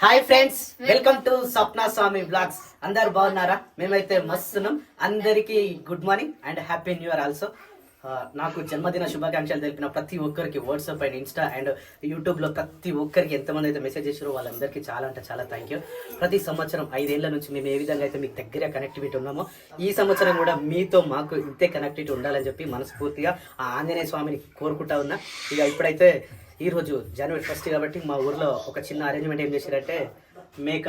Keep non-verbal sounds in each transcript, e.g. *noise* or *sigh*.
Hi friends welcome to Swapna Swami blogs అందరు బాగున్నారా? మేమైతే మస్తున్నాం. అందరికి good morning and happy new year also నాకు జన్మదిన శుభాకాంక్షలు తెలిపిన ప్రతి ఒక్కరికి వాట్సాప్ అండ్ ఇన్స్టా అండ్ యూట్యూబ్లో ప్రతి ఒక్కరికి ఎంతమంది అయితే మెసేజ్ చేసారో వాళ్ళందరికీ చాలా అంటే చాలా థ్యాంక్ యూ ప్రతి సంవత్సరం ఐదేళ్ళ నుంచి మేము ఏ విధంగా అయితే మీకు దగ్గర కనెక్టివిటీ ఉన్నామో ఈ సంవత్సరం కూడా మీతో మాకు ఇంతే కనెక్టివిటీ ఉండాలని చెప్పి మనస్ఫూర్తిగా ఆ ఆంజనేయ స్వామిని కోరుకుంటా ఉన్నా. ఇక ఇప్పుడైతే ఈరోజు జనవరి ఫస్ట్ కాబట్టి మా ఊర్లో ఒక చిన్న అరేంజ్మెంట్ ఏం చేశారంటే మేక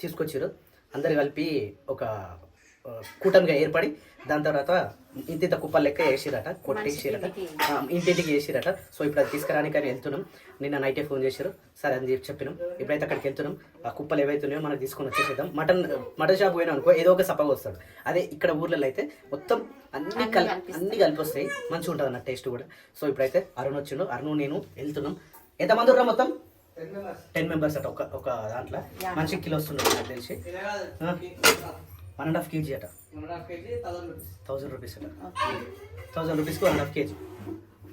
తీసుకొచ్చారు. అందరు కలిపి ఒక కూటమిగా ఏర్పడి దాని తర్వాత ఇంత కుప్పలు లెక్క వేసిరట కొట్టేసిరట ఇంటింటికి వేసిరట. సో ఇప్పుడు అది తీసుకురానికి అని వెళ్తున్నాం. నిన్న నైటే ఫోన్ చేశారు. సరే అని చెప్పి చెప్పినాం. ఇప్పుడైతే అక్కడికి వెళ్తున్నాం ఆ కుప్పలు ఏవైతున్నాయో మనకు తీసుకొని వచ్చేసేద్దాం. మటన్ మటన్ షాప్ పోయినా అనుకో ఏదో ఒక సపగా వస్తాడు. అదే ఇక్కడ ఊర్లలో అయితే మొత్తం అన్ని కల్ అన్ని కలిపి వస్తాయి. మంచిగా ఉంటుంది అన్న టేస్ట్ కూడా. సో ఇప్పుడైతే అరుణ్ వచ్చిండు. అరుణ్ నేను వెళ్తున్నాం. ఎంతమంది ఉన్నారు మొత్తం? టెన్ మెంబర్స్ అట ఒక ఒక దాంట్లో. మంచి కిలో నాకు తెలిసి. వన్ అండ్ హాఫ్ కేజీ అట. థౌసండ్ రూపీస్ అట. థౌసండ్ రూపీస్కి వన్ అండ్ హాఫ్ కేజీ.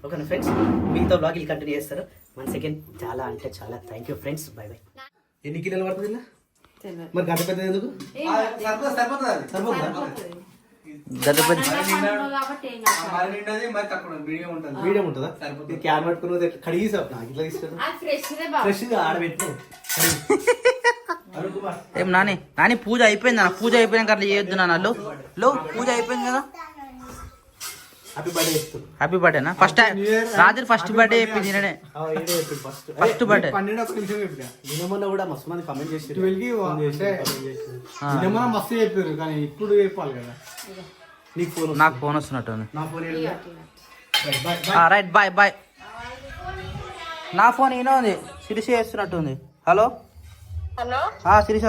ఓకేనా ఫ్రెండ్స్ మిగతా బ్లాగిల్ కంటిన్యూ చేస్తారు. వన్ సెకండ్ చాలా అంటే చాలా thank you friends bye bye ఎన్ని కిలోలు పడుతుంది ఇలా? మరి గంట పెద్ద ఎందుకు? సరిపోతుందా మీడియం ఉంటుందా. ఇది క్యాన్ పట్టుకుని కడిగి సార్ నాకు ఇట్లా తీసుకెళ్తా ఫ్రెష్ ఆడబెట్టు. *laughs* ఏం నాని? నాని పూజ అయిపోయింది అన్న పూజ అయిపోయినాక అట్లా చేయొద్దు నాన్న. లో లో పూజ అయిపోయింది కదా? హ్యాపీ బర్త్డేనా ఫస్ట్ రాత్రి ఫస్ట్ బర్త్డే చెప్పింది నేనే. ఫస్ట్ ఫస్ట్ బర్త్డే నిన్న మొన్న కూడా మస్తు మంది కమెంట్ చేసి ట్వెల్వ్కి అంటే నిన్న మస్తు చెప్పారు కానీ ఇప్పుడు చెప్పాలి కదా. నీకు ఫోన్ నాకు ఫోన్ వస్తున్నట్టుంది నా ఫోన్ రైట్ బాయ్ బాయ్ నా ఫోన్ ఈయన ఉంది. శిరీష చేస్తున్నట్టుంది హలో హలో? ఆ శిరీష.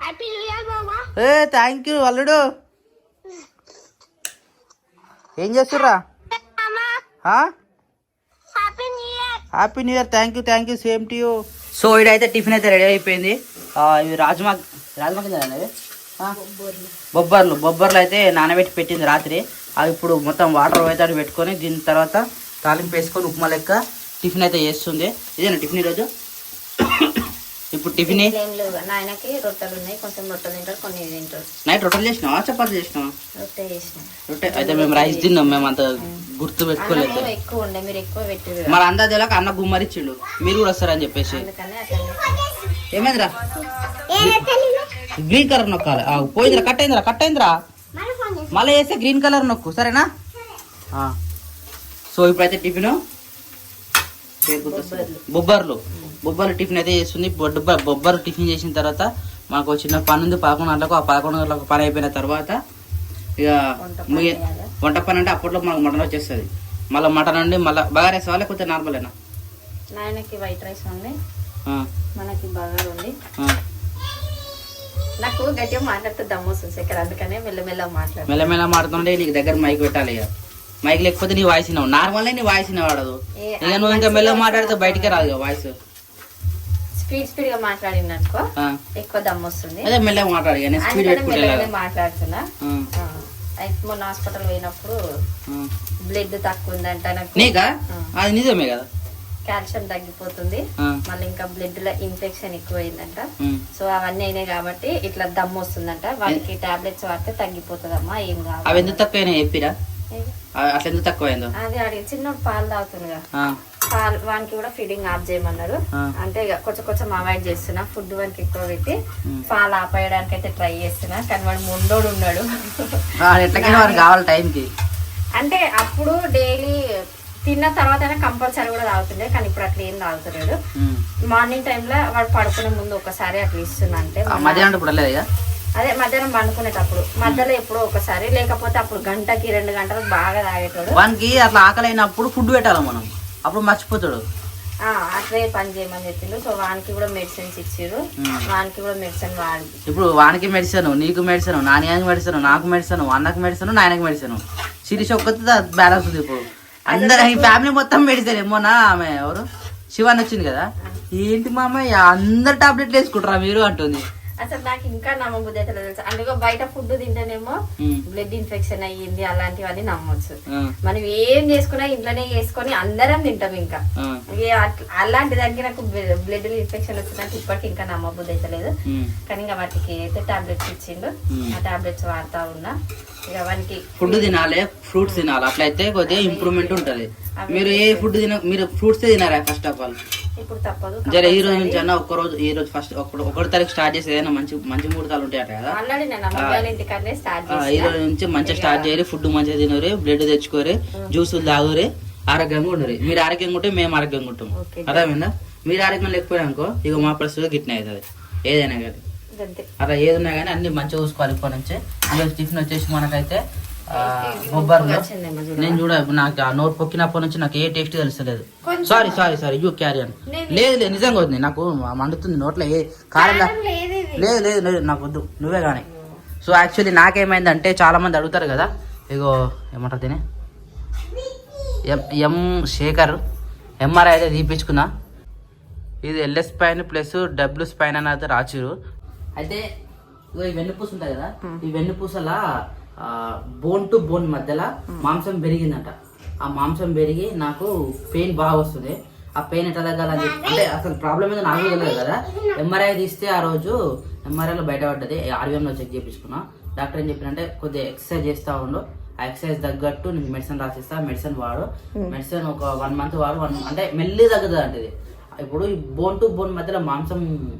హ్యాపీ న్యూ ఇయర్ మామా. ఏ థ్యాంక్ యూ అల్లుడు. ఏం చేస్తుర్రా? Happy new year happy new year thank you thank you same to you so ఇడైతే tiffin అయితే రెడీ అయిపోయింది. ఆ, ఇవి రాజ్మా రాజ్మా కింద బొబ్బర్లు. బొబ్బర్లు అయితే నానబెట్టి పెట్టింది రాత్రి. అవి ఇప్పుడు మొత్తం వాటర్ అయితే పెట్టుకొని దీని తర్వాత తాలింపు వేసుకొని ఉప్మా లెక్క టిఫిన్ అయితే చేస్తుంది. ఇదేనా టిఫిన్ ఈరోజు? ఇప్పుడు టిఫిన్? ఏం లేవు. నాయనకి రొట్టెలు ఉన్నాయి. కొంచెం రొట్టెలు తింటారు కొన్ని తింటారు. నైట్ రొట్టెలు చేసినావా? చపాతి చేసినావా? రొట్టె చేసిన. రొట్టె అయితే మేము రైస్ తిన్నాం. మేము అంత గుర్తు పెట్టుకోలేదు. ఎక్కువ ఉండే. మీరు ఎక్కువ పెట్టారు మరి అందాజలాక అన్న గుమ్మరిచ్చిండు మీరు కూడా వస్తారని చెప్పేసి. ఏమైందిరా? గ్రీన్ కలర్ నొక్కాలి. ఆ, పోయిందిరా కట్ అయిందిరా కట్ అయిందిరా. మళ్ళీ వేస్తే గ్రీన్ కలర్ నొక్కు. సరేనా? ఆ. సో ఇప్పుడైతే టిఫిన్. బొబ్బర్లు. బొబ్బర్లు టిఫిన్ అయితే చేస్తుంది. బొబ్బ బొబ్బర్లు టిఫిన్ చేసిన తర్వాత మాకు చిన్న పని ఉంది పదకొండు గంటలకు ఆ పదకొండు గంటలకు పని అయిపోయిన తర్వాత ఇక వంట పని అంటే అప్పట్లో మాకు మటన్ వచ్చేస్తుంది. మళ్ళీ మటన్ అండి మళ్ళీ బాగా వేసేవా లేకపోతే నార్మలేనా నాయనకి వైట్ రైస్ ఉంది మనకి బగారు ఉంది. నాకు గట్టిగా మాట్లాడితే దమ్ము ఇక్కడ అందుకనే మెల్లమెల్ల మాట్లాడు మెల్లమెల్ల మాడుతుంటే నీకు దగ్గర మైక్ పెట్టాలి ఇక. మైక్ లేకపోతే నీ వాయిస్ నార్మల్ నీ వాయిస్ వినవాడదు ఏ, ఇక నువ్వు ఇంకా మెల్ల మాట్లాడితే బయటికే రాదు వాయిస్. స్పీడ్ స్పీడ్గా మాట్లాడిననుకో ఎక్కువ దమ్ము వస్తుంది. అదే మెల్లగా మాట్లాడు స్పీడ్ పెట్టుకుంటే మాట్లాడుతున్నా. అయితే మొన్న హాస్పిటల్ పోయినప్పుడు బ్లడ్ తక్కువ ఉందంట అది నిజమే కదా? కాల్షియం తగ్గిపోతుంది. మళ్ళీ ఇంకా బ్లడ్లో ఇన్ఫెక్షన్ ఎక్కువైందంట. సో అవన్నీ అయినాయి కాబట్టి ఇట్లా దమ్ము వస్తుందంట. వాటికి టాబ్లెట్స్ వాడితే తగ్గిపోతుందమ్మా ఏం కాదు. అవి ఎందుకు తక్కువ చెప్పిరా? అట్లా ఎందుకు తక్కువైందో? అది అడిగి చిన్నోడు పాలు తాగుతుందిగా ఆ, పాలు వానికి కూడా ఫీడింగ్ ఆఫ్ చేయమన్నారు. అంటే ఇక కొంచెం కొంచెం అవాయిడ్ చేస్తున్నా. ఫుడ్ వానికి ఎక్కువ పెట్టి పాలు ఆపేయడానికి అయితే ట్రై చేస్తున్నా. కానీ వాడు ముండోడు ఉన్నాడు. కావాలి టైంకి. అంటే అప్పుడు డైలీ తిన్న తర్వాత కంపల్సరీ కూడా తాగుతుండే. కానీ ఇప్పుడు అట్లా ఏం తాగుతున్నాడు. మార్నింగ్ టైంలో వాడు పడుకునే ముందు ఒకసారి అట్లా ఇస్తున్నా అంటే అదే మధ్యాహ్నం పండుకునేటప్పుడు. మధ్యలో ఎప్పుడో ఒకసారి. లేకపోతే అప్పుడు గంటకి రెండు గంటలకు బాగా తాగేటోడు. వానికి అట్లా ఆకలి అయినప్పుడు ఫుడ్ పెట్టాలి మనం? అప్పుడు మర్చిపోతాడు. ఆ, అట్లే పని చేయమని చెప్పిండు. సో వానికి కూడా మెడిసిన్స్ ఇచ్చారు వానికి కూడా మెడిసిన్ వాడి ఇప్పుడు వానికి మెడిసిన్ నీకు మెడిసిన్ నాన్నకి మెడిసిన్ నాకు మెడిసిన్ అన్నకి మెడిసిన్ నాయనకి మెడిసిన్ శిరీష ఒక్కతే బ్యాలెన్స్ ఉంది ఇప్పుడు. అందరు ఈ ఫ్యామిలీ మొత్తం మెడిసిన్ మొన్న ఆమె ఎవరు? శివాని వచ్చింది కదా. ఏంటి మామ అందరు టాబ్లెట్లు వేసుకుంటారా మీరు అంటుంది. అసలు నాకు ఇంకా నమ్మబుద్ధి అయితే తెలుసు? అందులో బయట ఫుడ్ తింటేనేమో. బ్లడ్ ఇన్ఫెక్షన్ అయ్యింది అలాంటివన్నీ నమ్మొచ్చు. మనం ఏం చేసుకున్నా ఇంట్లోనే చేసుకొని అందరం తింటాం ఇంకా. అలాంటి దగ్గర నాకు బ్లడ్ ఇన్ఫెక్షన్ వచ్చిందంటే ఇప్పటికి ఇంకా నమ్మబుద్ధి అయితే లేదు. కానీ ఇంకా వాటికి అయితే టాబ్లెట్స్ ఇచ్చిండు. ఆ టాబ్లెట్స్ వాడుతా ఉన్నా. ఇక వానికి ఫుడ్ తినాలి ఫ్రూట్స్ తినాలి. అట్లయితే కొద్దిగా ఇంప్రూవ్మెంట్ ఉంటది. మీరు ఏ ఫుడ్ తిన మీరు ఫ్రూట్స్ తినారా ఫస్ట్ ఆఫ్ ఆల్ ఇప్పుడు తప్పదు జర ఈ రోజు నుంచి అన్న ఒక్క రోజు ఈ రోజు ఫస్ట్ ఒకటి తారీఖు స్టార్ట్ చేసి ఏదైనా మంచి మంచి ముహూర్తాలు ఉంటాయట కదా? ఆల్రెడీ నేను అమ్మ వాళ్ళ ఇంటికనే స్టార్ట్ ఆ, ఈ రోజు నుంచి మంచిగా స్టార్ట్ చేయాలి ఫుడ్ మంచిగా తినరు బ్లడ్ తెచ్చుకోరు జ్యూసులు తాగురే ఆరోగ్యంగా ఉండరు. మీరు ఆరోగ్యంగా ఉంటే మేము ఆరోగ్యంగా ఉంటాం. అర్థమైందా? మీరు ఆరోగ్యం లేకపోయినా అనుకో ఇక మా పరిస్థితి గిట్నే అవుతుంది. ఏదైనా కానీ. అంతే అలా ఏది ఉన్నా కానీ అన్ని మంచిగా చూసుకోవాలి ఇప్పటి నుంచి. ఈరోజు టిఫిన్ వచ్చేసి మనకైతే బొబ్బర్లు. నేను చూడ నాకు ఆ నోట్ పొక్కినప్పటి నుంచి నాకు ఏ టేస్ట్ తెలుస్తలేదు. Sorry sorry sorry you carry అని లేదు లేదు నిజంగా వద్దు నాకు మండుతుంది నోట్లో ఏ కారం లేదు. లేదు లేదు నాకు వద్దు నువ్వే కానీ సో యాక్చువల్లీ నాకేమైందంటే చాలా మంది అడుగుతారు కదా ఇగో ఏమంటారు దీని ఎం ఎం శేఖర్ ఎంఆర్ఐ అయితే తీపించుకున్నా ఇది LS spine plus W spine అని అయితే రాచిరు అయితే ఇగో ఈ వెన్నుపూస ఉంటుంది కదా ఈ వెన్నుపూసల బోన్ టు బోన్ మధ్యలో మాంసం పెరిగిందంట. ఆ మాంసం పెరిగి నాకు పెయిన్ బాగా వస్తుంది. ఆ పెయిన్ ఎట్లా తగ్గాలని అంటే అసలు ప్రాబ్లం ఏదో నాకు తెలియదు కదా. ఎంఆర్ఐ తీస్తే ఆ రోజు ఎంఆర్ఐలో బయటపడ్డది. ఆర్వీఎంలో చెక్ చేయించుకున్నా డాక్టర్ ఏం చెప్పినంటే కొద్దిగా ఎక్సర్సైజ్ చేస్తా ఉండు. ఆ ఎక్సర్సైజ్ తగ్గట్టు నీకు మెడిసిన్ రాసిస్తా మెడిసిన్ వాడు. మెడిసిన్ ఒక వన్ మంత్ వాడు వన్ అంటే మెల్లి తగ్గుతుంది అంటే ఇది ఇప్పుడు ఈ బోన్ టు బోన్ మధ్యలో మాంసం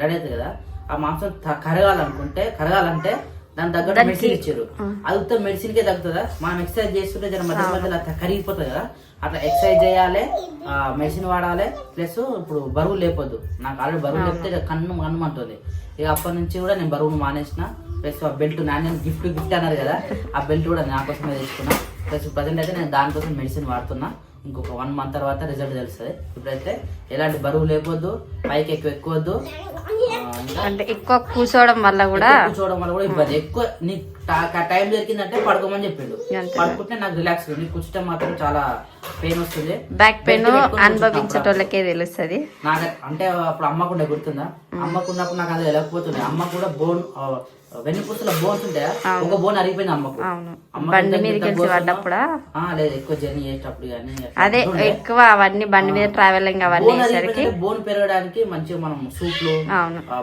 రెడీ అవుతుంది కదా. ఆ మాంసం త- కరగాలనుకుంటే కరగాలంటే దాని తగ్గట్టు మెడిసిన్ ఇచ్చారు. అది ఉత్త మెడిసిన్ కే తగ్గుతుందా? మనం ఎక్సర్సైజ్ చేస్తుంటే జర మధ్య మధ్యలో అట్లా కరిగిపోతుంది కదా. అట్లా ఎక్సర్సైజ్ చేయాలి మెడిసిన్ వాడాలి ప్లస్ ఇప్పుడు బరువు లేపొద్దు. నాకు ఆల్రెడీ బరువు లేపితే కన్ను కన్ను అంటుంది ఇక అప్పటి నుంచి కూడా నేను బరువును మానేసిన. ప్లస్ ఆ బెల్ట్ నాన్న గిఫ్ట్ గిఫ్ట్ అన్నారు కదా. ఆ బెల్ట్ కూడా నా కోసమే తెచ్చుకున్నా. ప్లస్ ప్రజెంట్ అయితే నేను దానికోసం మెడిసిన్ వాడుతున్నా. ఇంకొక వన్ మంత్ తర్వాత రిజల్ట్ తెలుస్తుంది. ఇప్పుడైతే ఎలాంటి బరువు లేపొద్దు పైకి ఎక్కువ ఎక్కువద్దు. అంటే ఎక్కువ కూర్చోవడం వల్ల కూడా కూర్చోవడం వల్ల కూడా ఇబ్బంది. ఎక్కువ నీకు టైం దొరికిందంటే పడుకోమని చెప్పిండు. పడుకుంటే నాకు రిలాక్స్ నీకు కూర్చుంటే మాత్రం చాలా పెయిన్ వస్తుంది. బ్యాక్ పెయిన్ అనుభవించేటోళ్ళకే తెలుస్తుంది. నాకు అంటే అప్పుడు అమ్మకుండే గుర్తుందా? అమ్మకు ఉన్నప్పుడు నాకు అది వెళ్ళకపోతుండే అమ్మ కూడా బోన్ వెన్నుపూసల బోన్స్ ఉంటాయా ఒక బోన్ అరిగిపోయింది అమ్మకు. బండి పడ్డప్పుడా? ఉన్నా, ఆ, లేదు ఎక్కువ జర్నీ చేసేటప్పుడు కానీ అదే ఎక్కువ అవన్నీ బండి మీద ట్రావెలింగ్ అవన్నీ అరిగిపోయిందంటే బోన్ పెరగడానికి మంచిగా మనం సూప్లు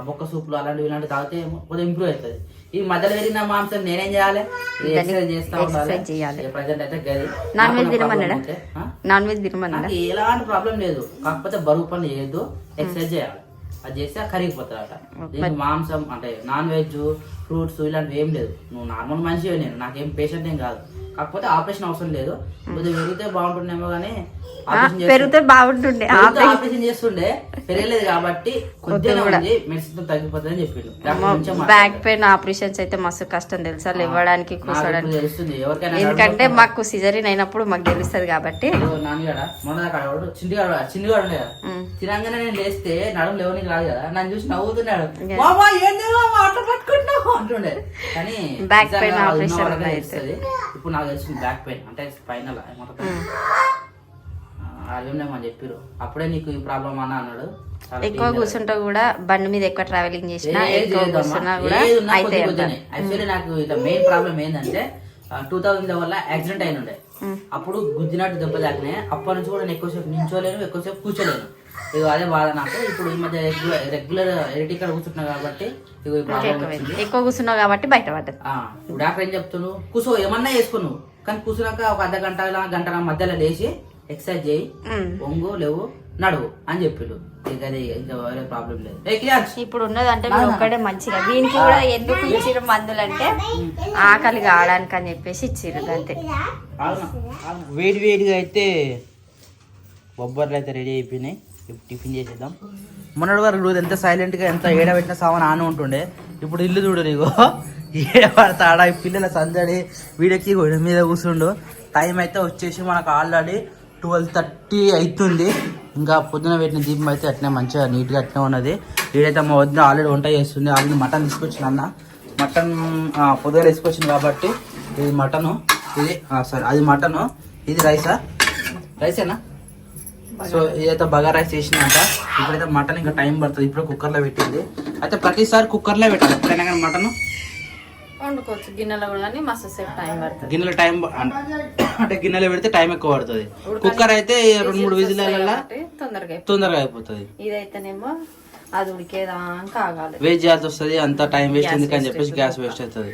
బొక్క సూప్లు అలాంటివి ఇలాంటివి తాగితే కొద్దిగా ఇంప్రూవ్ అవుతుంది. ఈ మధ్యలో పెరిగిన మాంసం నేనేం చేయాలి? ఎక్సర్సైజ్ చేస్తా చేయాలి. ప్రజెంట్ అయితే గది. నాన్ వెజ్ తినమన్నాడా? నాన్ వెజ్ తినమన్నాడా? ఎలాంటి ప్రాబ్లం లేదు. కాకపోతే బరువు పని చేయొద్దు. ఎక్సర్సైజ్ చేయాలి. అది చేస్తే కరిగిపోతారట దీనికి మాంసం అంటే నాన్ వెజ్ ఫ్రూట్స్ ఇలాంటివి ఏం లేదు. నువ్వు నార్మల్ మనిషి నేను నాకేం పేషెంట్ ఏం కాదు. కాకపోతే ఆపరేషన్ అవసరం లేదు. కొద్దిగా పెరిగితే బాగుంటుందేమో కానీ పెరిగితే బాగుంటుండే ఆపరేషన్ చేస్తుండే పెరగలేదు కాబట్టి కొద్దిగా ఉంది మెడిసిన్ తగ్గిపోతుంది అని చెప్పిండు బ్యాక్. పెయిన్ ఆపరేషన్స్ అయితే మస్తు కష్టం తెలుసా? లేవడానికి నాకు కూర్చోడానికి. తెలుస్తుంది ఎవరికైనా ఎందుకంటే మాకు సిజరీన్ అయినప్పుడు మాకు తెలుస్తుంది కాబట్టి. నాన్నగాడ? మొన్న దాకా ఆడవాడు చింటిగాడు చింటిగాడు ఉండే కదా. తినంగానే నేను లేస్తే నడుము లేవనికి రాదు కదా. నన్ను చూసి నవ్వుతున్నాడు. మామా ఏంది మామా అట్లా పట్టుకుంటున్నావు? అంటుండే. కానీ operation వాళ్ళకే అయితే. తెలుస్తది. ఇప్పుడు నాకు తెలిసింది బ్యాక్ పెయిన్ అంటే స్పైనల్ అదేమో చెప్పారు అప్పుడే నీకు ఈ ప్రాబ్లం అన్న అన్నాడు. ఎక్కువ. కూర్చుంటా కూడా బండి మీద ఎక్కువ ట్రావెలింగ్ చేసినా ఎక్కువ. కూర్చున్నా కూడా అయితే. యాక్చువల్లీ నాకు ఇట్లా మెయిన్ ప్రాబ్లం ఏంటంటే టూ థౌసండ్ వల్ల యాక్సిడెంట్ అయిన ఉండే అప్పుడు గుద్దినట్టు దెబ్బ తాకినాయి. అప్పటి నుంచి కూడా నేను ఎక్కువసేపు నించోలేను ఎక్కువసేపు కూర్చోలేను. ఇగో అదే బాధ నాకు. ఇప్పుడు ఈ మధ్య రెగ్యులర్ రెగ్యులర్ ఎడిటికల్ కూర్చుంటున్నా కాబట్టి వచ్చింది. ఎక్కువ కూర్చున్నావు కాబట్టి బయటపడ్డది ఆ, ఇప్పుడు డాక్టర్ ఏం చెప్తున్నావు కూర్చో ఏమన్నా వేసుకున్నావు కానీ కూర్చున్నాక ఒక అర్ధ గంట గంట మధ్యలో లేచి ఎక్సర్సైజ్ చేయి. ఒంగు లేవు నడువు అని చెప్పిండు ఇక ఇంకా ప్రాబ్లం లేదు. ఇప్పుడు ఉన్నదంటే మీరు ఒక్కడే మంచిగా. దీనికి కూడా ఎందుకు ఇచ్చిరు మందులు అంటే ఆకలి కావడానికి అని చెప్పేసి ఇచ్చిరు అంతే. వేడి వేడిగా అయితే బొబ్బర్లు అయితే రెడీ అయిపోయినాయి. టిఫిన్ చేసేద్దాం. మొన్నటి వరకు రోజు ఎంత సైలెంట్గా ఎంత ఏడబెట్టిన సామాన్ ఆన ఉంటుండే. ఇప్పుడు ఇల్లు చూడు నీకు. *laughs* ఏడబడతాడా? ఈ పిల్లల సందడి. వీడికి గొడవ మీద కూర్చుండు. టైం అయితే వచ్చేసి మనకు ఆల్రెడీ ట్వెల్వ్ థర్టీ అవుతుంది ఇంకా పొద్దున పెట్టిన దీపం అయితే అట్నే మంచిగా నీట్గా అట్నే ఉన్నది. వీడైతే మా వద్ద ఆల్రెడీ వంట చేస్తుంది. ఆల్రెడీ మటన్ తీసుకొచ్చిన అన్న. మటన్ పొద్దున తీసుకొచ్చింది కాబట్టి ఇది మటను ఇది సారీ అది మటను ఇది రైసా రైసేనా సో ఇదైతే బగా రైస్ చేసినాక ఇప్పుడైతే మటన్ ఇంకా టైం పడుతుంది. ఇప్పుడు కుక్కర్లో పెట్టింది. అయితే ప్రతిసారి కుక్కర్లో పెట్టాలి. ఎప్పుడైనా కానీ మటన్ వండుకోవచ్చు. గిన్నెలో కూడా మస్తు సేపు టైం పడుతుంది. గిన్నెలో టైం అంటే గిన్నెలో పెడితే టైం ఎక్కువ పడుతుంది. కుక్కర్ అయితే రెండు మూడు కాబట్టి తొందరగా అయిపోతుంది. తొందరగా అయిపోతుంది. ఇదైతేనేమో అది ఉడికేదాకా ఆగాలి. వేస్ట్ చేయాల్సి వస్తుంది. అంత టైం వేస్ట్ ఎందుకు అని చెప్పేసి గ్యాస్ వేస్ట్ అవుతుంది.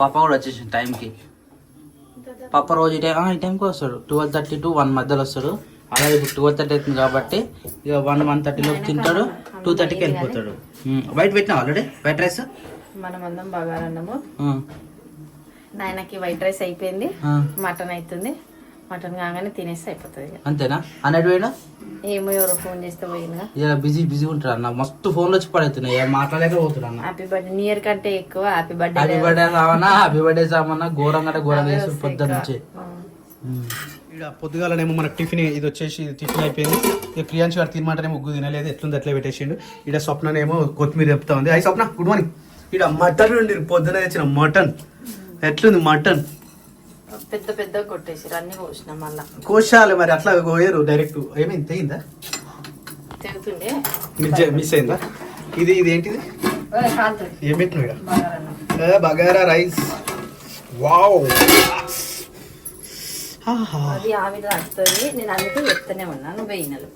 పాప కూడా వచ్చేసింది టైంకి పాప రోజు ఈ టైం ఈ టైంకి వస్తాడు. ట్వెల్వ్ థర్టీ టు వన్ మధ్యలో వస్తాడు. అలాగే ఇప్పుడు ట్వెల్వ్ థర్టీ అవుతుంది కాబట్టి ఇక వన్ వన్ థర్టీలోకి తింటాడు. టూ థర్టీకి వెళ్ళిపోతాడు. వైట్ పెట్టినా ఆల్రెడీ వైట్ రైస్ మనం అందరం బగారన్నము నాయనకి వైట్ రైస్ అయిపోయింది. మటన్ అవుతుంది మటన్ కాగానే తినేస్తే అయిపోతుంది. అంతేనా? అన్నట్టు పోయినా? ఏమో ఎవరో ఫోన్ చేస్తే పోయిందిగా ఇక బిజీ బిజీ ఉంటారు అన్న. మస్తు ఫోన్లు వచ్చి పడుతున్నాయి ఏం మాట్లాడలేక పోతున్నా అన్న. హ్యాపీ బర్త్డే న్యూ ఇయర్ కంటే ఎక్కువ happy happy birthday birthday Samanna happy birthday Samanna ఘోరంగా ఘోరంగా చేసి పొద్దున్న నుంచి. ఇక్కడ పొద్దుగాలనేమో మనకు టిఫిన్ ఇది వచ్చేసి టిఫిన్ అయిపోయింది. ఇక ప్రియాంశ్ గారు తినమంటేనే ముగ్గు తినలేదు ఎట్లుంది అట్లే పెట్టేసిండు. ఇక్కడ స్వప్ననేమో కొత్తిమీర చెప్తా ఉంది. అయి స్వప్న గుడ్ మార్నింగ్ ఇక్కడ మటన్ ఉండి పొద్దున తెచ్చిన మటన్. ఎట్లుంది మటన్? పెద్ద పెద్ద కొట్టేసి అన్ని కోసినాం మళ్ళా. కోశాలి మరి అట్లా పోయారు డైరెక్ట్ ఏమైంది తెగిందా? తిరుగుతుండే మిస్ అయిందా? ఇది ఇది ఏంటిది? ఏం పెట్టినా బగారా రైస్. వావ్. అది ఆవిడ వస్తుంది నేను అందుకే చెప్తూనే ఉన్నా. నువ్వు వేయినలు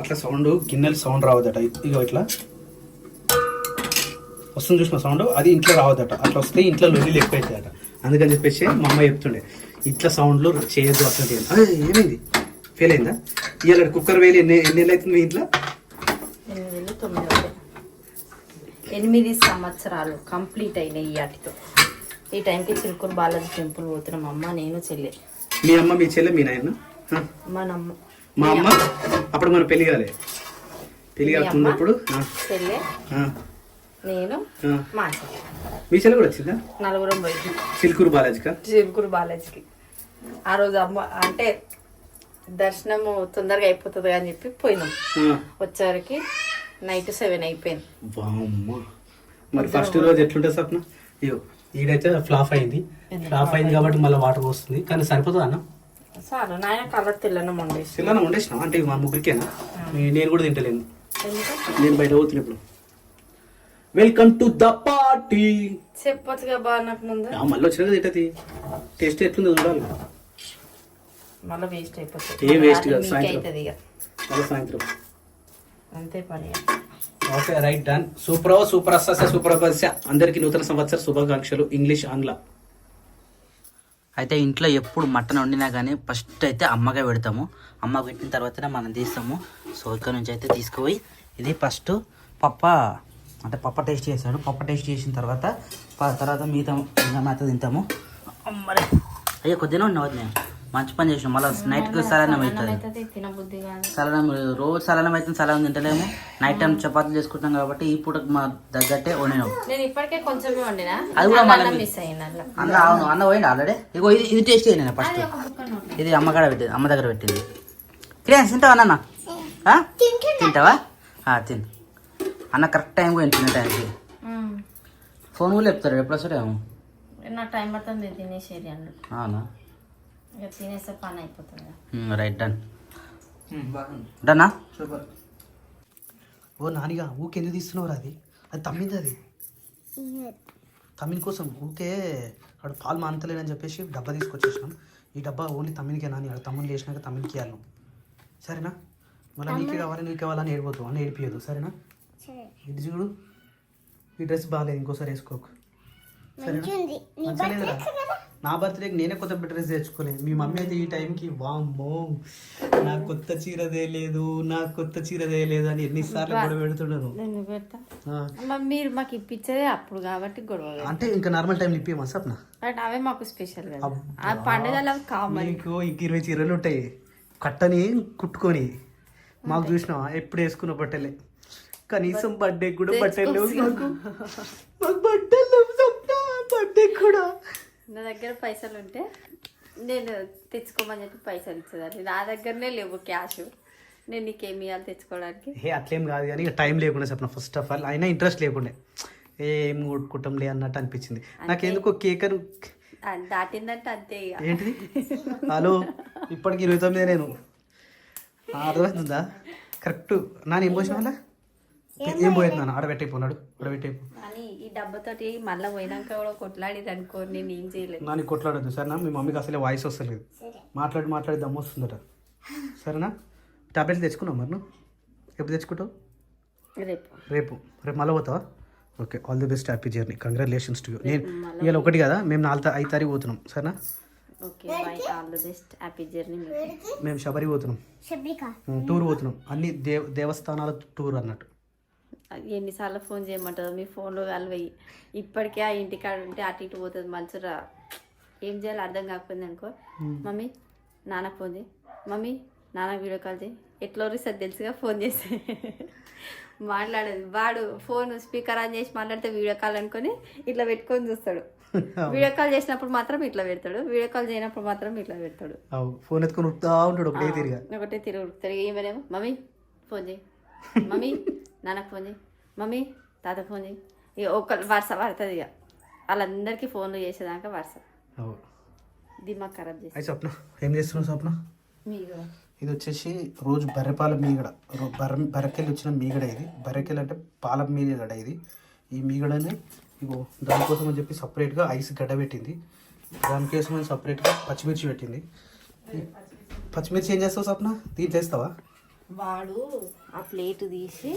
అట్లా సౌండ్ గిన్నెలు సౌండ్ రావద్దట ఇగో ఇట్లా. వస్తుంది చూసిన సౌండ్? అది ఇంట్లో రావద్దట అట్లా వస్తే ఇంట్లో లొల్లి ఎక్కువ అవుతుందట అందుకని చెప్పేసి మా అమ్మ చెప్తుండే ఇట్లా సౌండ్లు చేయొద్దు అట్లాంటి ఏమైంది? ఫెయిల్ అయిందా? ఇవాళ కుక్కర్ వేలి ఎన్ని ఎన్ని నెలలు అవుతుంది ఇంట్లో? ఎనిమిది తొమ్మిది అవుతాయి. ఎనిమిది సంవత్సరాలు కంప్లీట్ అయినాయి ఈ వాటితో ఈ టైంకి చిలుకూరు బాలాజీ టెంపుల్ పోతున్నాం అమ్మ నేను చెల్లి. మీ అమ్మ మీ చెల్లె మీ నాయన? మా అమ్మ? అప్పుడు మన పెళ్ళి కాలే. పెళ్ళి కాకున్నప్పుడు నేను. మా చెల్లి. కూడా వచ్చిందా? నలుగురం పోయింది సిల్కూరు బాలాజీకా? చిలుకూరు బాలాజీకి. ఆ రోజు అమ్మ అంటే దర్శనము తొందరగా అయిపోతుంది అని చెప్పి పోయినాం. ఆ. వచ్చేసరికి నైట్ సెవెన్ అయిపోయింది. మరి ఫస్ట్ రోజు ఎట్లుంటుంది సప్న అయ్యో. ఈడైతే ఫ్లాప్ అయింది. ఫ్లాప్ అయింది కాబట్టి మళ్ళీ వాటర్ వస్తుంది కానీ సరిపోతుంది అన్న? చాలు నాయన కలర్ తెల్లనం చిల్లన వండేసిన అంటే మా ముగ్గురికేనా? నేను కూడా తింటలేను. నేను బయట పోతున్నా ఇప్పుడు వెల్కమ్ టు ద పార్టీ చెప్పొచ్చుగా బాగా నాకు ముందు. మళ్ళీ వచ్చినా తింటది. టేస్ట్ ఎట్లుందో చూడాలి మళ్ళీ వేస్ట్ అయిపోతుంది. ఏం waste కాదు, సాయంత్రం. మళ్ళీ సాయంత్రం. అంతే పని okay right done super super అస్స super అపస్య అందరికీ నూతన సంవత్సర శుభాకాంక్షలు. ఇంగ్లీష్ ఆంగ్ల అయితే ఇంట్లో ఎప్పుడు మటన్ వండినా కానీ ఫస్ట్ అయితే అమ్మగా పెడతాము. అమ్మ పెట్టిన తర్వాతనే మనం తీస్తాము. సో ఇక్కడ నుంచి అయితే తీసుకుపోయి ఇది ఫస్ట్ పప్ప అంటే పప్ప టేస్ట్ చేశాడు. పప్ప టేస్ట్ చేసిన తర్వాత తర్వాత మిగతా మిగతా తింటాము. అమ్మరే. అయ్యో కొద్దిగా ఉండవద్దు నేను? మంచి పని చేసిన. మళ్ళీ నైట్కి సలనం అవుతుంది. సలనం రోజు సలనం అయితే సలనం తింటలేము. నైట్ టైం చపాతీలు చేసుకుంటాం కాబట్టి ఈ పూటకు మా తగ్గట్టే వండినాం. అది కూడా అయిన. అన్న. అవును అన్న పోయింది ఆల్రెడీ ఇగో ఇది ఇది టేస్ట్ నేను ఫస్ట్ ఇది అమ్మ కాడ పెట్టింది అమ్మ దగ్గర పెట్టింది. క్రియాన్స్ తింటావా అన్న? తింటావా? ఆ, తిను. అన్న కరెక్ట్ టైం పోయింది తినే టైంకి. ఫోన్ కూడా చెప్తాడు ఎప్పుడు వస్తాడేమో. నాకు టైం పడుతుంది తినేసేది అన్నట్టు అవునా? ఇక తినేస్తే పని అయిపోతుంది రైట్ డన్. డన్నా సూపర్. ఓ నానిగా ఊకే ఎందుకు తీస్తున్నావు అది? అది తమ్మింది అది. తమ్మిని కోసం ఊకే వాడు పాలు మానతలేనని చెప్పేసి డబ్బా తీసుకొచ్చేసినాం. ఈ డబ్బా ఓన్లీ తమ్మినికే నాని ఆడ తమ్ముని లేచినాక తమ్మినికి ఇవ్వాలి. సరేనా? మళ్ళీ నీకే కావాలి నీకు కావాలని ఏడిపోతావు అని ఏడిపియదు సరేనా? ఇది చూడు? ఈ డ్రెస్ బాగాలేదు ఇంకోసారి వేసుకోకు? నా బర్త్డేకి నేనే కొత్త డ్రెస్ తెచ్చుకోలేదు మీ మమ్మీ అయితే ఈ టైంకి వామ్మో నా కొత్త చీరదే లేదు నా కొత్త చీరదే లేదు అని ఎన్నిసార్లు గొడవ పెడుతున్నాను మరి మాకు ఇప్పించేదే అప్పుడు కాబట్టి గొడవ. అంటే ఇంకా నార్మల్ టైం ఇప్పేమా సప్న బట్ అవే మాకు స్పెషల్ పండుగలు కామన్ మీకు ఇంక ఇరవై చీరలు ఉంటాయి. కట్టని కుట్టుకొని. మాకు చూసినావా? ఎప్పుడు వేసుకున్న బట్టలే. కనీసం బర్త్డే కూడా బట్టలు *laughs* కూడా. నా దగ్గర పైసలు ఉంటే నేను తెచ్చుకోమని చెప్పి పైసలు ఇచ్చేదాన్ని. నా దగ్గరనే లేవు క్యాష్. నేను నీకేమి ఇవ్వాలి తెచ్చుకోవడానికి? ఏ అట్లేం కాదు కానీ ఇక టైం లేకుండా చెప్పిన. ఫస్ట్ ఆఫ్ ఆల్ అయినా ఇంట్రెస్ట్ లేకుండే. ఏం కొట్టుకుంటాంలే అన్నట్టు అనిపించింది. నాకెందుకో కేక్ అని ఆ, దాటిందంటే అంతే ఏంటిది? హలో ఇప్పటికి ఇరవై తొమ్మిది నేను. అర్థమవుతుందా కరెక్ట్ నాన్న ఏం పోసిన వాళ్ళ ఏం పోయేది? నాన్న? ఆడబెట్టయిపోన్నాడు ఆడబెట్టయిపో డబ్బతోటి మళ్ళీ పోయినాక కూడా కొట్లాడిది అనుకో నేను ఏం చేయలేదు. నాని కొట్లాడద్దు సరేనా? మీ మమ్మీకి అసలే వాయిస్ వస్తలేదు. మాట్లాడి మాట్లాడి దమ్ము వస్తుందట. సరేనా? టాబ్లెట్స్ తెచ్చుకున్నావు మరి నువ్వు? ఎప్పుడు తెచ్చుకుంటావు? రేపు. రేపు. రేపు మళ్ళీ పోతావా? Okay all the best happy journey. Congratulations to you నేను ఇవాళ ఒకటి కదా మేము నాలుగు ఐదు తారీఖు పోతున్నాం. సరేనా? Okay bye all the best happy journey మేము శబరి పోతున్నాం. టూర్ పోతున్నాం. అన్ని దేవ దేవస్థానాల టూర్ అన్నట్టు. ఎన్నిసార్లు ఫోన్ చేయమంటుందో మీ ఫోన్లో కలిపోయి ఇప్పటికే ఆ ఇంటికాడ ఉంటే అటు ఇటు పోతుంది మంచిగా ఏం చేయాలో అర్థం కాకపోయింది అనుకో. మమ్మీ నాన్నకు ఫోన్ చేయి. మమ్మీ నాన్న వీడియో కాల్ చేయి. ఎట్లా సార్ తెలుసుగా ఫోన్ చేసి. మాట్లాడేది. వాడు ఫోన్ స్పీకర్ ఆన్ చేసి మాట్లాడితే వీడియో కాల్ అనుకొని ఇట్లా పెట్టుకొని చూస్తాడు. వీడియో కాల్ చేసినప్పుడు మాత్రం ఇట్లా పెడతాడు. వీడియో కాల్ చేయనప్పుడు మాత్రం ఇట్లా పెడతాడు. ఫోన్ ఎత్తుకొని ఉంటాడు ఒకటే తిరిగా. ఒకటే తిరుగు తిరిగి ఏమనేమో మమ్మీ ఫోన్ చేయి. మమ్మీ నాన్నకు ఫోన్ చేయి. మమ్మీ తాత ఫోన్ చేయి. ఇక ఒక్క వరుస పడుతుంది ఇక వాళ్ళందరికీ ఫోన్లు చేసేదాకా వరుస. దిమాగ్ ఖరాబ్ చేసి. స్వప్న ఏం చేస్తున్నావు స్వప్న? ఇది వచ్చేసి రోజు బర్రెపాల మీగడ. బర్రె బర్రెకెళ్ళి వచ్చిన మీగడ ఇది. బర్రెకెళ్ళి అంటే పాల మీగడ ఇది. ఈ మీగడని ఇగో దానికోసం అని చెప్పి సపరేట్గా ఐస్ గడ్డ పెట్టింది. దానికోసం అని సపరేట్గా పచ్చిమిర్చి పెట్టింది. పచ్చిమిర్చి ఏం చేస్తావు సప్న దీంట్లో వేస్తావా? వాడు ఆ ప్లేట్ తీసి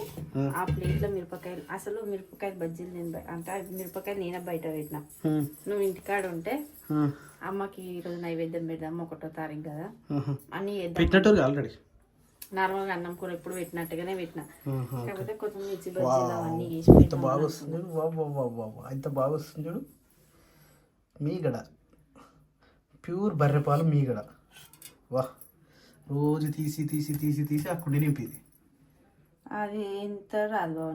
ఆ. ప్లేట్లో మిరపకాయలు అసలు మిరపకాయలు బజ్జీలు నేను అంటే మిరపకాయలు నేనే బయట పెట్టినా. నువ్వు ఇంటికాడ ఉంటే. అమ్మకి ఈరోజు నైవేద్యం పెడదాం ఒకటో తారీఖు కదా. అని ఆల్రెడీ నార్మల్గా అన్నం కూర ఎప్పుడు పెట్టినట్టుగానే పెట్టిన. కాకపోతే కొంచెం మిర్చి బజ్జీలు అవన్నీ వేసి ఎంత బాగా వస్తుంది. ఎంత బాగా వస్తుంది చూడు. మీగడ. ప్యూర్ బర్రెపాలు మీగడ. వా రోజు తీసి తీసి తీసి తీసి ఆ కుండి నింపింది. అది ఎంత రాదు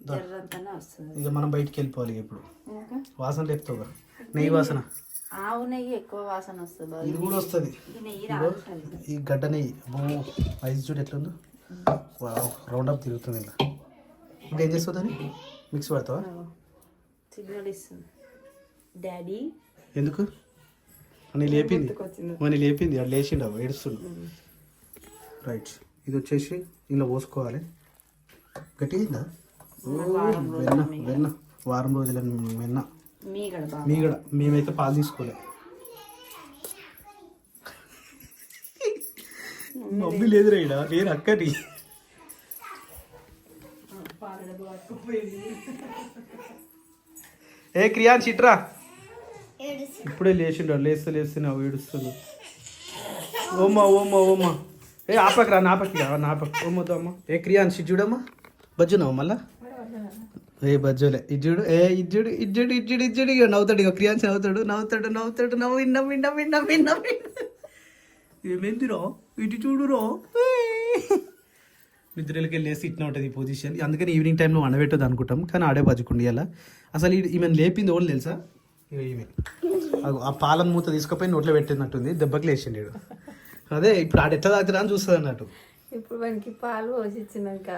జర్రంతానే వస్తుంది. ఇక మనం బయటికి వెళ్ళిపోవాలి ఇక ఇప్పుడు. ఇంకా? వాసన లేపుతావుగా నెయ్యి వాసన. ఆవు నెయ్యి ఎక్కువ వాసన వస్తుంది ఇది కూడా వస్తుంది. ఈ నెయ్యి రాదు ఈ గడ్డ నెయ్యి. అమ్మో ఐస్ చూడు ఎట్లుందో రౌండ్ అప్ తిరుగుతుంది ఇలా. ఇప్పుడు ఏం చేస్తావు దాన్ని? మిక్స్ పడతావా? సిగ్నల్ ఇస్తుంది. డాడీ. ఎందుకు? అని లేపింది. అని లేపింది. అది లేచిండు ఏడుస్తుండు. రైట్. ఇది వచ్చేసి ఇలా పోసుకోవాలి. గట్టిగా వెన్న వెన్న. వారం రోజుల వెన్న మీగడ మేమైతే పాలు తీసుకోలే. మమ్మీ లేదు రైడా నేను అక్కడి ఏ క్రియాన్ చిట్రా ఇప్పుడే లేచిండు లేస్తే లేస్తే నా ఏడుస్తుంది ఓమ్మా ఓమ్మా ఓమ్మా. ఏ ఆపకరా నాపకి నాపక. ఓమ్మతో అమ్మ. ఏ క్రియాన్ సిట్ చూడమ్మా. బజ్జునావు మళ్ళా? ఏ బజ్జోలే ఇజ్జుడు ఏ ఇజ్జుడు ఇజ్జుడు ఇజ్జుడు ఇజ్జుడు ఇక నవ్వుతాడు ఇక క్రియాన్స్ నవ్వుతాడు నవ్వుతాడు నవ్వుతాడు నవ్వు నవ్వు నవ్వు నవ్వు నవ్వు ఏమేందిరో ఇటు చూడురో నిద్రలకి వెళ్ళేసి ఇట్లా ఉంటుంది ఈ పొజిషన్ అందుకని ఈవినింగ్ టైంలో వండబెట్టదు అనుకుంటాం కానీ ఆడే బజ్జుకుండి అలా అసలు ఈ- ఈమె లేపింది ఓళ్ళు తెలుసా? ఈమె అగో ఆ పాలన మూత తీసుకుపోయి నోట్లో పెట్టినట్టుంది దెబ్బకి లేచిండు. అదే ఇప్పుడు ఆడ ఎట్లా తాగుతున్నా అని చూస్తుంది అన్నట్టు. ఇప్పుడు మనకి పాలు పోసి ఇచ్చినాక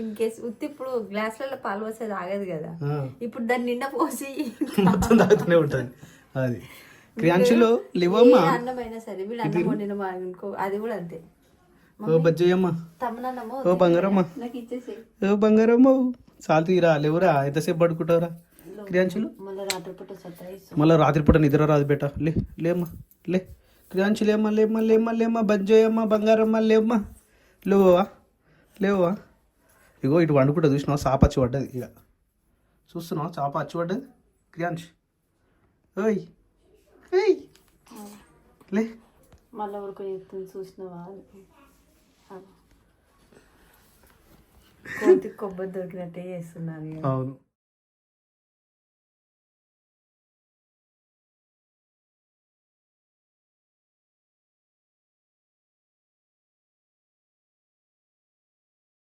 ఇన్ కేస్ ఉత్తి ఇప్పుడు గ్లాసులలో పాలు పోసేది ఆగదు కదా. ఇప్పుడు దాన్ని నిండా పోసి మొత్తం తాగుతూనే ఉంటుంది. అది. క్రియాంశులో లివమ్మా. అన్నమైనా సరే వీళ్ళు అన్నం వండిన మా అనుకో అది కూడా అంతే. ఓ బజ్జయ్యమ్మ. ఓ బంగారమ్మ. నాకు ఇచ్చేసి ఓ బంగారమ్మ. చాలు తీరా లేవురా ఎంతసేపు పడుకుంటావురా? క్రియాంశులు మళ్ళీ రాత్రిపూట నిద్ర రాదు బేట. లే లేమ్మా లే. క్రియాంశు లేమ్మా లేమ్మా లేమ్మా లేమ్మా బంజోయమ్మ బంగారమ్మ లేమ్మా. లేవా లేవా ఇగో ఇటు వండుకుంటా చూసినావా? చాప అచ్చి పడ్డది ఇక చూస్తున్నావా? చాప అచ్చి పడ్డది? క్రియాంశ్ ఓయ్ ఏయ్. లే. మళ్ళీ ఊరుకు చెప్తుంది చూసినవా? కోతి కొబ్బరి దొరికినట్టే చేస్తున్నారు. అవును.